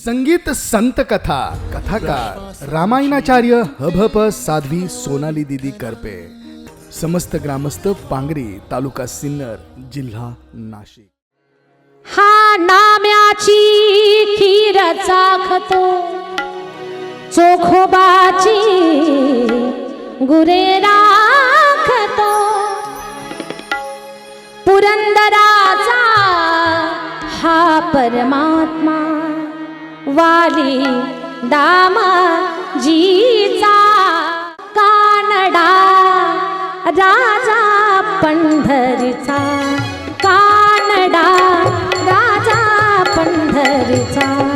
संगीत संत कथा कथाकार रामायणाचार्य हभप साध्वी सोनाली दिदी करपे. समस्त ग्रामस्थ पांगरी तालुका सिन्नर जिल्हा नाशिक. हा नाम्याची खीर चाखतो. चोखोबाची गुरे राखतो. पुरंदराचा हा परमात्मा वाली दामजीचा कानडा राजा पंढरीचा कानडा राजा पंढरीचा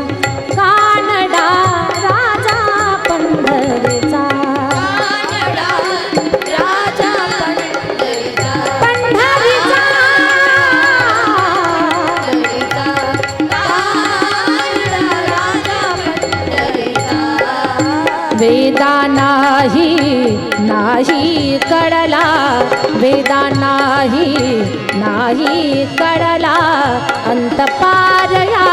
वेदा नाही नाही कळला. वेदा नाही नाही कळला. अंतपारया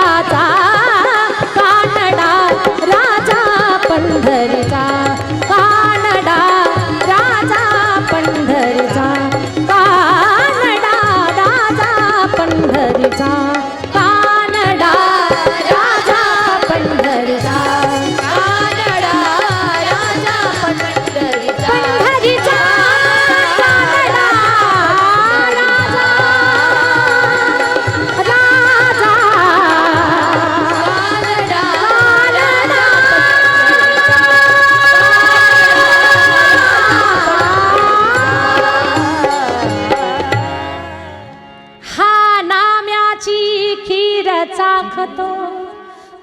चाखतो.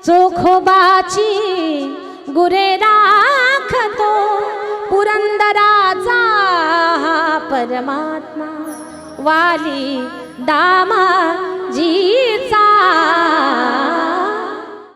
चोखोबाची गुरे राखतो. पुरंदराचा परमात्मा. वाली दामाजीचा